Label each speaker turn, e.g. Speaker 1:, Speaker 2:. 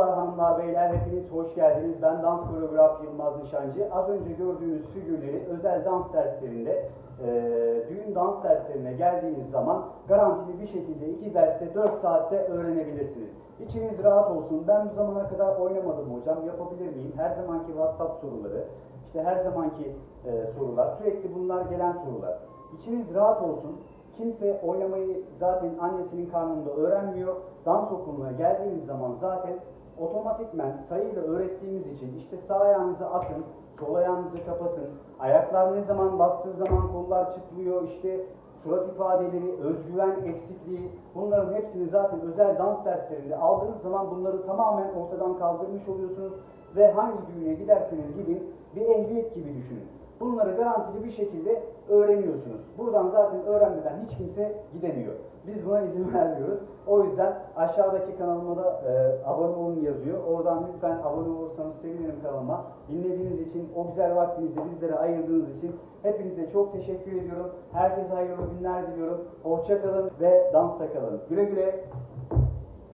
Speaker 1: Merhabalar hanımlar beyler hepiniz hoş geldiniz. Ben dans koreograf Yılmaz Nişancı. Az önce gördüğünüz figürleri özel dans derslerinde e, düğün dans derslerine geldiğiniz zaman garantili bir şekilde 2 derste 4 saatte öğrenebilirsiniz. İçiniz rahat olsun. Ben bu zamana kadar oynamadım hocam. Yapabilir miyim? Her zamanki WhatsApp soruları, işte her zamanki e, sorular, sürekli bunlar gelen sorular. İçiniz rahat olsun. Kimse oynamayı zaten annesinin karnında öğrenmiyor. Dans okuluna geldiğiniz zaman zaten otomatikmen sayıyla öğrettiğimiz için işte sağ ayağınızı atın, sol ayağınızı kapatın. Ayaklar ne zaman bastığı zaman kollar çıplıyor, işte surat ifadeleri, özgüven eksikliği bunların hepsini zaten özel dans derslerinde aldığınız zaman bunları tamamen ortadan kaldırmış oluyorsunuz ve hangi düğüne giderseniz gidin bir ehliyet gibi düşünün. Bunları garantili bir şekilde öğreniyorsunuz. Buradan zaten öğrenmeden hiç kimse gidemiyor. Biz buna izin vermiyoruz. O yüzden aşağıdaki kanalıma da e, abone olun yazıyor. Oradan lütfen abone olursanız sevinirim kanalıma. Dinlediğiniz için, o güzel vaktinizi bizlere ayırdığınız için hepinize çok teşekkür ediyorum. Herkese hayırlı günler diliyorum. Hoşça kalın ve dansta kalın. Güle güle.